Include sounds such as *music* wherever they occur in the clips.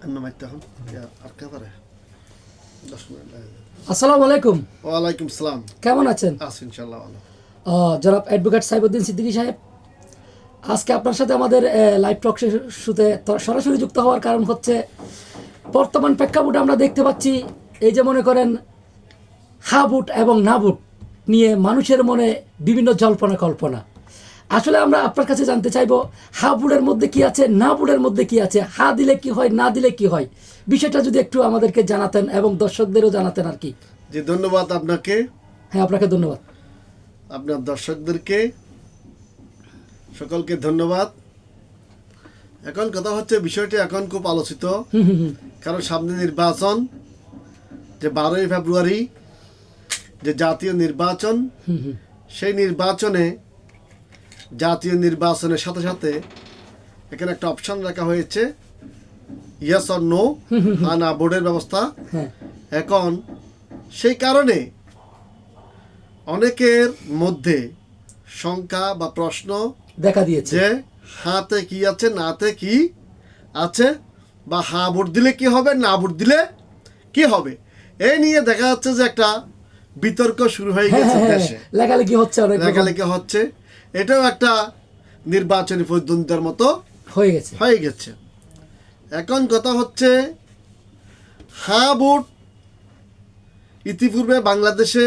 আর কে পারে দশ মিনিট আসসালামু আলাইকুম ওয়ালাইকুম সালাম কেমন আছেন আছি ইনশাল্লাহ ভালো জনাব অ্যাডভোকেট সাইবুদ্দিন সিদ্দিকী সাহেব আজকে আপনার সাথে আমাদের লাইভ টক শুতে সরাসরি যুক্ত হওয়ার কারণ হচ্ছে বর্তমান প্রেক্ষাপটে আমরা দেখতে পাচ্ছি এই যে মনে করেন হা বুট এবং না বুট নিয়ে মানুষের মনে বিভিন্ন জল্পনা কল্পনা আসলে আমরা আপনার কাছে জানতে চাইব হা বুড়ের মধ্যে কি আছে না বুড়ের মধ্যে কি আছে হা দিলে কি হয় না দিলে কি হয়? বিষয়টা যদি একটু আমাদেরকে জানাতেন এবং দর্শকদেরও জানাতেন আর কি। জি ধন্যবাদ আপনাকে। হ্যাঁ আপনাকে ধন্যবাদ। আপনার দর্শকদেরকে সকলকে ধন্যবাদ। এখন কথা হচ্ছে বিষয়টি এখন খুব আলোচিত। কারণ সামনে নির্বাচন যে বারোই ফেব্রুয়ারি যে জাতীয় নির্বাচন সেই নির্বাচনে জাতীয় নির্বাচনের সাথে সাথে এখানে একটা অপশন রাখা হয়েছে ইয়েস অর নো আনা বোর্ডের ব্যবস্থা। হ্যাঁ। এখন সেই কারণে অনেকের মধ্যে শঙ্কা বা প্রশ্ন দেখা দিয়েছে। যে হাতে কি আছে নাতে কি আছে বা হা ভোট দিলে কি হবে না ভোট দিলে কি হবে? এই নিয়ে দেখা যাচ্ছে যে একটা বিতর্ক শুরু হয়ে গেছে হ্যাঁ, হ্যাঁ, লেখালেখি হচ্ছে লেখালেখি হচ্ছে। এটাও একটা নির্বাচনী প্রতিদ্বন্দ্বিতার মতো হয়ে গেছে। হয়ে গেছে। এখন কথা হচ্ছে হা ভোট ইতিপূর্বে বাংলাদেশে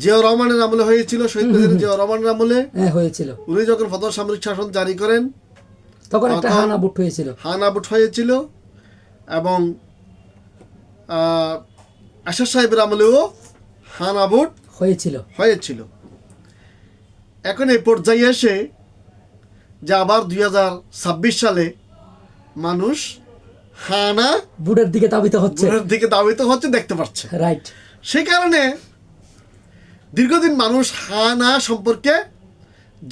জিয়া রহমানের আমলে হয়েছিল শহীদ প্রেসিডেন্ট জিয়া রহমানের আমলে। হ্যাঁ হয়েছিল। উনি যখন প্রথম সামরিক শাসন জারি করেন তখন একটা হানা বুট হয়েছিল। হানা ভোট হয়েছিল এবং আশাদ সাহেবের আমলেও হানা ভোট হয়েছিল। হয়েছিল। এখন এই পর্যায়ে এসে যে আবার দুই হাজার ছাব্বিশ সালে মানুষ হানা বুটের দিকে তাবিত হচ্ছে। ভোটের দিকে দাবিত হচ্ছে দেখতে পাচ্ছে। রাইট সেই কারণে দীর্ঘদিন মানুষ হানা সম্পর্কে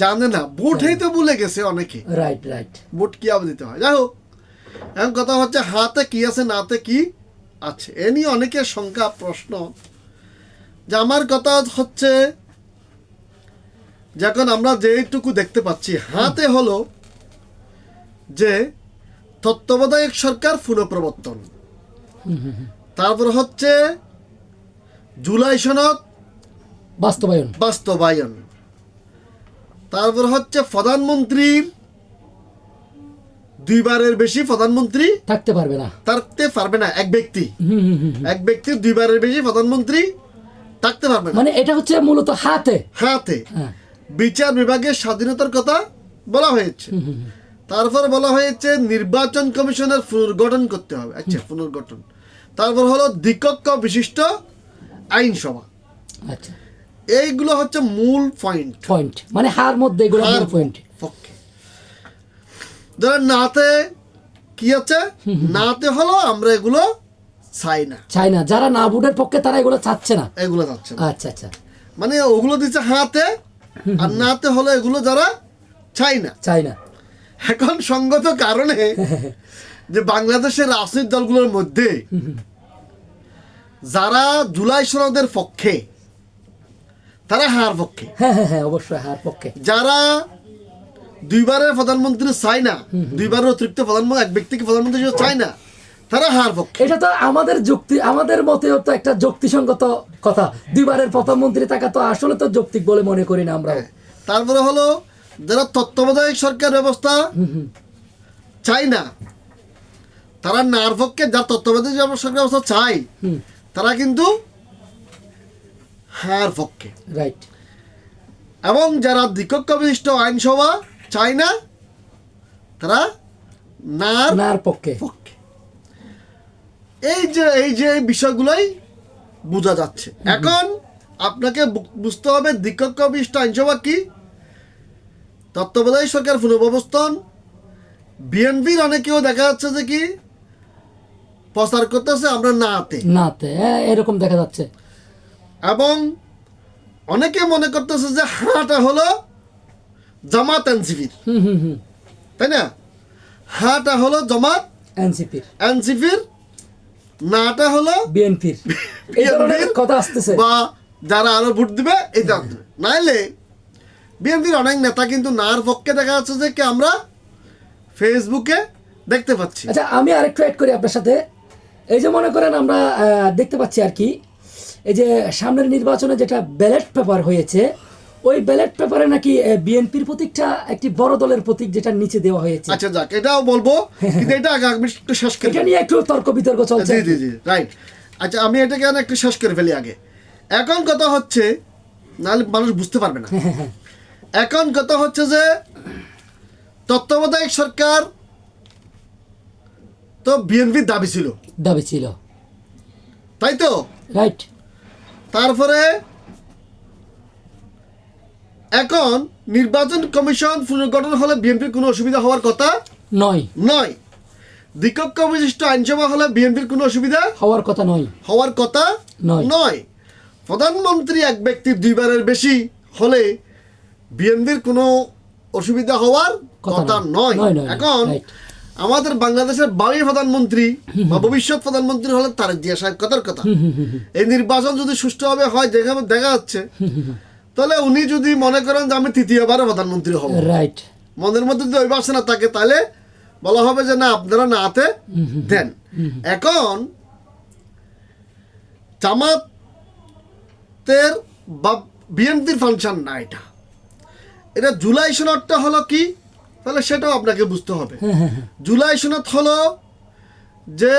জানে না। ভোটেই তো ভুলে গেছে অনেকে। রাইট রাইট ভোট কি আবার দিতে হয়? যাই হোক এখন কথা হচ্ছে হাতে কি আছে নাতে কি আছে। এ নিয়ে অনেকের শঙ্কা প্রশ্ন। যে আমার কথা হচ্ছে যখন আমরা যেটুকু দেখতে পাচ্ছি হাতে হলো যে তত্ত্বাবধায়ক সরকার পুনঃপ্রবর্তন। তারপর হচ্ছে জুলাই সনদ বাস্তবায়ন। বাস্তবায়ন। তারপর হচ্ছে প্রধানমন্ত্রীর দুইবারের বেশি প্রধানমন্ত্রী থাকতে পারবে না। থাকতে পারবে না এক ব্যক্তি। এক ব্যক্তির দুইবারের বেশি প্রধানমন্ত্রী থাকতে পারবে না। মানে এটা হচ্ছে মূলত হাতে। হাতে। হ্যাঁ। বিচার বিভাগের স্বাধীনতার কথা বলা হয়েছে। তারপর বলা হয়েছে নির্বাচন কমিশনের পুনর্গঠন করতে হবে। আচ্ছা পুনর্গঠন। তারপর হলো দ্বিকক্ষ বিশিষ্ট আইনসভা। আচ্ছা। এইগুলো হচ্ছে মূল পয়েন্ট পয়েন্ট মানে হার মধ্যে এগুলো মূল পয়েন্ট পক্ষে। ধরেন নাতে কি আছে? নাতে হলো আমরা এগুলো চাই না। চাই না। যারা না বুটের পক্ষে তারা এগুলো চাচ্ছে না। এগুলো যাচ্ছে না। আচ্ছা আচ্ছা। মানে ওগুলো দিচ্ছে হাতে আর নাতে হলো এগুলো যারা চাই না। চাই না। এখন সঙ্গত কারণে যে বাংলাদেশের রাজনৈতিক দলগুলোর মধ্যে যারা জুলাই সনদের পক্ষে তারা হার পক্ষে। হ্যাঁ হ্যাঁ হ্যাঁ অবশ্যই হার পক্ষে। যারা দুইবারের প্রধানমন্ত্রী চায় না দুইবারের অতিরিক্ত প্রধানমন্ত্রী এক ব্যক্তিকে প্রধানমন্ত্রী চায় না তারা হার পক্ষে এটা তো আমাদের যুক্তি আমাদের মতেও তো একটা যুক্তিসঙ্গত কথা। দুইবারের প্রধানমন্ত্রী থাকা তো আসলে তো যৌক্তিক বলে মনে করি না আমরা তারপরে হলো যারা তত্ত্বাবধায়ক সরকার ব্যবস্থা চায় না তারা নার পক্ষে যারা তত্ত্বাবধায়ক সরকার ব্যবস্থা চায় হুম। তারা কিন্তু হার পক্ষে রাইট এবং যারা দ্বিকক্ষ বিশিষ্ট আইনসভা চায় না তারা নার নার পক্ষে। পক্ষে। এই যে এই যে বিষয়গুলোই বোঝা যাচ্ছে। এখন আপনাকে বুঝতে হবে দ্বিকক্ষ বিশিষ্ট আইনসভা কি? তত্ত্বাবধায়ক সরকার পুনর্ব্যবস্থান। বিএনপির অনেকেও দেখা যাচ্ছে যে কি প্রচার করতেছে আমরা নাতে। নাতে এরকম দেখা যাচ্ছে। এবং অনেকে মনে করতেছে যে হাটা হলো জামাত এনসিপির। হুম হুম হুম। তাই না? হাটা হলো জামাত এনসিপির। এনসিপির। নাটা হলো বিএনপির। কথা আসতেছে। বা যারা আরও ভোট দিবে এই দল নাইলে বিএনপির অনেক নেতা কিন্তু নার পক্ষে দেখা যাচ্ছে যে কি আমরা ফেসবুকে দেখতে পাচ্ছি। আচ্ছা আমি আরেকটু অ্যাড করি আপনার সাথে। এই যে মনে করেন আমরা দেখতে পাচ্ছি আর কি এই যে সামনের নির্বাচনে যেটা ব্যালট পেপার হয়েছে ওই ব্যালট পেপারে নাকি বিএনপির প্রতীকটা একটি বড় দলের প্রতীক যেটা নিচে দেওয়া হয়েছে। আচ্ছা যাক এটাও বলব কিন্তু এটা আগে আমি একটু শেষ করে এটা নিয়ে একটু তর্ক বিতর্ক চলছে। জি জি জি রাইট আচ্ছা আমি এটাকে একটু শেষ করে ফেলি আগে। এখন কথা হচ্ছে নাহলে মানুষ বুঝতে পারবে না। *laughs* এখন কথা হচ্ছে যে তত্ত্বাবধায়ক সরকার তো বিএনপির দাবি ছিল। দাবি ছিল। তাই তো? রাইট তারপরে এখন নির্বাচন কমিশন পুনর্গঠন হলে বিএনপির কোনো অসুবিধা হওয়ার কথা? নয়। নয়। দ্বিকক্ষ বিশিষ্ট আইনসভা হলে বিএনপির কোনো অসুবিধা? হওয়ার কথা নয়। হওয়ার কথা নয়। নয়। প্রধানমন্ত্রী এক ব্যক্তির দুইবারের বেশি হলে বিএনপির কোনো অসুবিধা হওয়ার কথা নয়। এখন আমাদের বাংলাদেশের বাড়ি প্রধানমন্ত্রী বা ভবিষ্যৎ প্রধানমন্ত্রী হলে তারেক জিয়া সাহেব কথার কথা। এই নির্বাচন যদি সুষ্ঠুভাবে হয় যেখানে দেখা যাচ্ছে। তাহলে উনি যদি মনে করেন যে আমি তৃতীয়বারে প্রধানমন্ত্রী হব। রাইট মনের মধ্যে যদি ওই বাসনা থাকে তাহলে বলা হবে যে না আপনারা নাতে দেন। এখন জামাতের বা বিএনপির ফাংশন না এটা। এটা জুলাই সনদটা হলো কি? তাহলে সেটাও আপনাকে বুঝতে হবে। জুলাই সনদ হলো যে